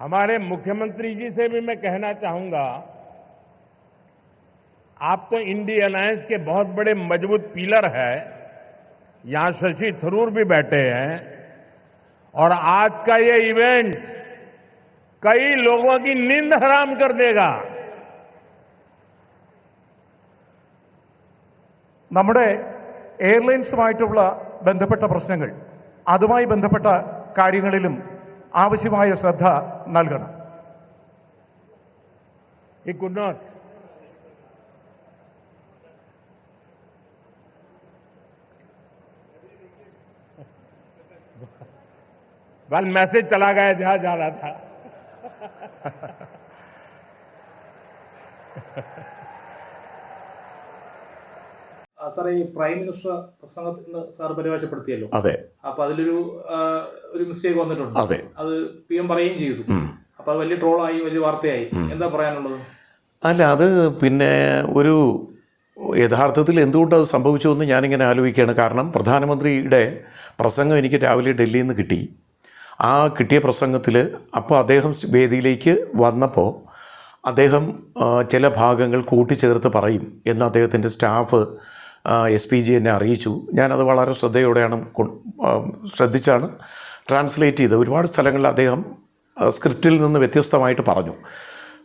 हमारे मुख्यमंत्री जी से भी मैं कहना चाहूंगा आप तो इंडी अलायंस के बहुत बड़े मजबूत पिलर है यहां शशि थरूर भी बैठे हैं और आज का ये इवेंट कई लोगों की नींद हराम कर देगा നമ്മുടെ എയർലൈൻസുമായിട്ടുള്ള ബന്ധപ്പെട്ട പ്രശ്നങ്ങൾ അതുമായി ബന്ധപ്പെട്ട കാര്യങ്ങളിലും ആവശ്യമായ ശ്രദ്ധ നൽകണം He could not. Well message चला गया जहां जा रहा था ആ, സാറേ ഈ പ്രൈം മിനിസ്റ്റർ പ്രസംഗത്തിൽ നിന്ന് സാർ പരിഭാഷപ്പെടുത്തിയല്ലോ അതെ അപ്പൊ അതിലൊരു ആ, ഒരു മിസ്റ്റേക്ക് വന്നിട്ടുണ്ട്. അതെ. അത് പി എം പറയുകയും ചെയ്തു. അപ്പൊ അത് വലിയ ട്രോളായി വലിയ വാർത്തയായി. എന്താ പറയാനുള്ളത്? അല്ല അത് പിന്നെ ഒരു യഥാർത്ഥത്തിൽ എന്തുകൊണ്ട് അത് സംഭവിച്ചു എന്ന് ഞാനിങ്ങനെ ആലോചിക്കുകയാണ്. കാരണം പ്രധാനമന്ത്രിയുടെ പ്രസംഗം എനിക്ക് രാവിലെ ഡൽഹിയിൽ നിന്ന് കിട്ടി. ആ കിട്ടിയ പ്രസംഗത്തിൽ അപ്പോൾ അദ്ദേഹം വേദിയിലേക്ക് വന്നപ്പോൾ അദ്ദേഹം ചില ഭാഗങ്ങൾ കൂട്ടിച്ചേർത്ത് പറയും എന്ന് അദ്ദേഹത്തിന്റെ സ്റ്റാഫ് എസ് പി ജി എന്നെ അറിയിച്ചു. ഞാനത് വളരെ ശ്രദ്ധയോടെയാണ് ശ്രദ്ധിച്ചാണ്. ട്രാൻസ്ലേറ്റ് ചെയ്ത് ഒരുപാട് സ്ഥലങ്ങളിൽ അദ്ദേഹം സ്ക്രിപ്റ്റിൽ നിന്ന് വ്യത്യസ്തമായിട്ട് പറഞ്ഞു.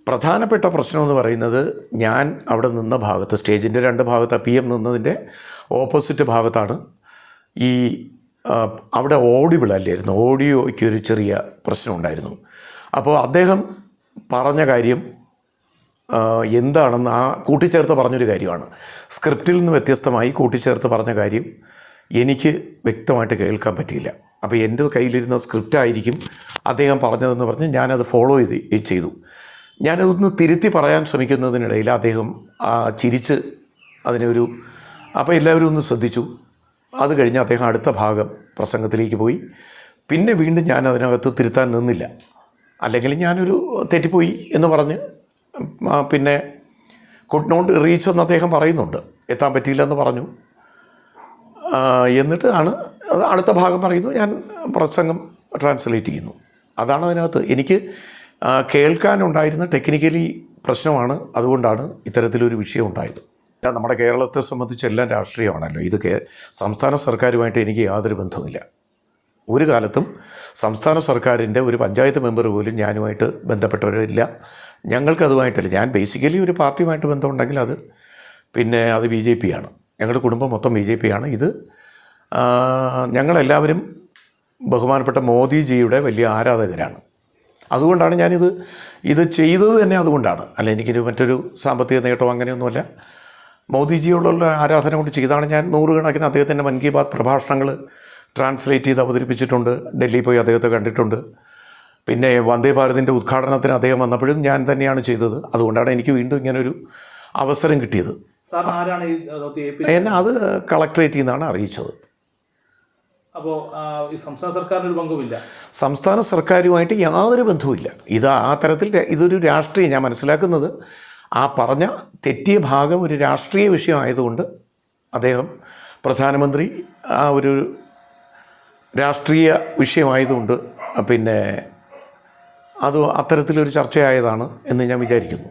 പ്രധാനപ്പെട്ട പ്രശ്നം എന്ന് പറയുന്നത് ഞാൻ അവിടെ നിന്ന ഭാഗത്ത് സ്റ്റേജിന്റെ രണ്ട് ഭാഗത്ത് പി എം നിന്നതിന്റെ ഓപ്പോസിറ്റ് ഭാഗത്താണ് ഈ അവിടെ ഓഡിബിൾ അല്ലായിരുന്നു ഓഡിയോയ്ക്ക് ഒരു ചെറിയ പ്രശ്നം ഉണ്ടായിരുന്നു അപ്പോൾ അദ്ദേഹം പറഞ്ഞ കാര്യം എന്താണെന്ന് ആ കൂട്ടിച്ചേർത്ത് പറഞ്ഞൊരു കാര്യമാണ്. സ്ക്രിപ്റ്റിൽ നിന്ന് വ്യത്യസ്തമായി കൂട്ടിച്ചേർത്ത് പറഞ്ഞ കാര്യം എനിക്ക് വ്യക്തമായിട്ട് കേൾക്കാൻ പറ്റിയില്ല. അപ്പോൾ എന്റെ കയ്യിലിരുന്ന സ്ക്രിപ്റ്റായിരിക്കും അദ്ദേഹം പറഞ്ഞതെന്ന് പറഞ്ഞ് ഞാനത് ഫോളോ ചെയ്ത് ചെയ്തു. ഞാനതൊന്ന് തിരുത്തി പറയാൻ ശ്രമിക്കുന്നതിനിടയിൽ അദ്ദേഹം ചിരിച്ച് അതിനൊരു അപ്പോൾ എല്ലാവരും ഒന്ന് ശ്രദ്ധിച്ചു. അത് കഴിഞ്ഞ് അദ്ദേഹം അടുത്ത ഭാഗം പ്രസംഗത്തിലേക്ക് പോയി. പിന്നെ വീണ്ടും ഞാൻ അതിനകത്ത് തിരുത്താൻ നിന്നില്ല. അല്ലെങ്കിൽ ഞാനൊരു തെറ്റിപ്പോയി എന്ന് പറഞ്ഞ് പിന്നെ കുഡ് നോട്ട് റീച്ച് എന്ന് അദ്ദേഹം പറയുന്നുണ്ട്. എത്താൻ പറ്റിയില്ലെന്ന് പറഞ്ഞു. എന്നിട്ട് ആണ് അടുത്ത ഭാഗം പറയുന്നു. ഞാൻ പ്രസംഗം ട്രാൻസ്ലേറ്റ് ചെയ്യുന്നു. അതാണ് അതിനകത്ത്. എനിക്ക് കേൾക്കാനുണ്ടായിരുന്ന ടെക്നിക്കലി പ്രശ്നമാണ്. അതുകൊണ്ടാണ് ഇത്തരത്തിലൊരു വിഷയം ഉണ്ടായത്. നമ്മുടെ കേരളത്തെ സംബന്ധിച്ച് എല്ലാം രാഷ്ട്രീയമാണല്ലോ. ഇത് സംസ്ഥാന സർക്കാരുമായിട്ട് എനിക്ക് യാതൊരു ബന്ധവുമില്ല. ഒരു കാലത്തും സംസ്ഥാന സർക്കാരിന്റെ ഒരു പഞ്ചായത്ത് മെമ്പർ പോലും ഞാനുമായിട്ട് ബന്ധപ്പെട്ടവരില്ല. ഞങ്ങൾക്കതുമായിട്ടില്ല. ഞാൻ ബേസിക്കലി ഒരു പാർട്ടിയുമായിട്ട് ബന്ധമുണ്ടെങ്കിൽ അത് പിന്നെ അത് ബി ജെ പി ആണ്. ഞങ്ങളുടെ കുടുംബം മൊത്തം ബി ജെ പി ആണ് ഇത് ഞങ്ങളെല്ലാവരും ബഹുമാനപ്പെട്ട മോദിജിയുടെ വലിയ ആരാധകരാണ്. അതുകൊണ്ടാണ് ഞാനിത് ഇത് ചെയ്തത് തന്നെ അതുകൊണ്ടാണ്. അല്ല എനിക്കൊരു മറ്റൊരു സാമ്പത്തിക നേട്ടമോ അങ്ങനെയൊന്നുമല്ല. മോദിജിയോടുള്ള ആരാധന കൊണ്ട് ചെയ്താണ് ഞാൻ. നൂറുകണക്കിന് അദ്ദേഹത്തിന്റെ മൻ കി ബാത് പ്രഭാഷണങ്ങൾ ട്രാൻസ്ലേറ്റ് ചെയ്ത് അവതരിപ്പിച്ചിട്ടുണ്ട്. ഡൽഹിയിൽ പോയി അദ്ദേഹത്തെ കണ്ടിട്ടുണ്ട്. പിന്നെ വന്ദേ ഭാരതിന്റെ ഉദ്ഘാടനത്തിന് അദ്ദേഹം വന്നപ്പോഴും ഞാൻ തന്നെയാണ് ചെയ്തത്. അതുകൊണ്ടാണ് എനിക്ക് വീണ്ടും ഇങ്ങനൊരു അവസരം കിട്ടിയത്. എന്നെ അത് കളക്ടറേറ്റിൽ നിന്നാണ് അറിയിച്ചത്. അപ്പോൾ ഈ സംസ്ഥാന സർക്കാരിന് ഒരു പങ്കുമില്ല. സംസ്ഥാന സർക്കാരുമായിട്ട് യാതൊരു ബന്ധവുമില്ല. ഇത് ആ തരത്തിൽ ഇതൊരു രാഷ്ട്രീയ ഞാൻ മനസ്സിലാക്കുന്നത് ആ പറഞ്ഞ തെറ്റിയ ഭാഗം ഒരു രാഷ്ട്രീയ വിഷയമായതുകൊണ്ട് അദ്ദേഹം പ്രധാനമന്ത്രി ആ ഒരു രാഷ്ട്രീയ വിഷയമായതുകൊണ്ട് പിന്നെ അത് അത്തരത്തിലൊരു ചർച്ചയായതാണ് എന്ന് ഞാൻ വിചാരിക്കുന്നു.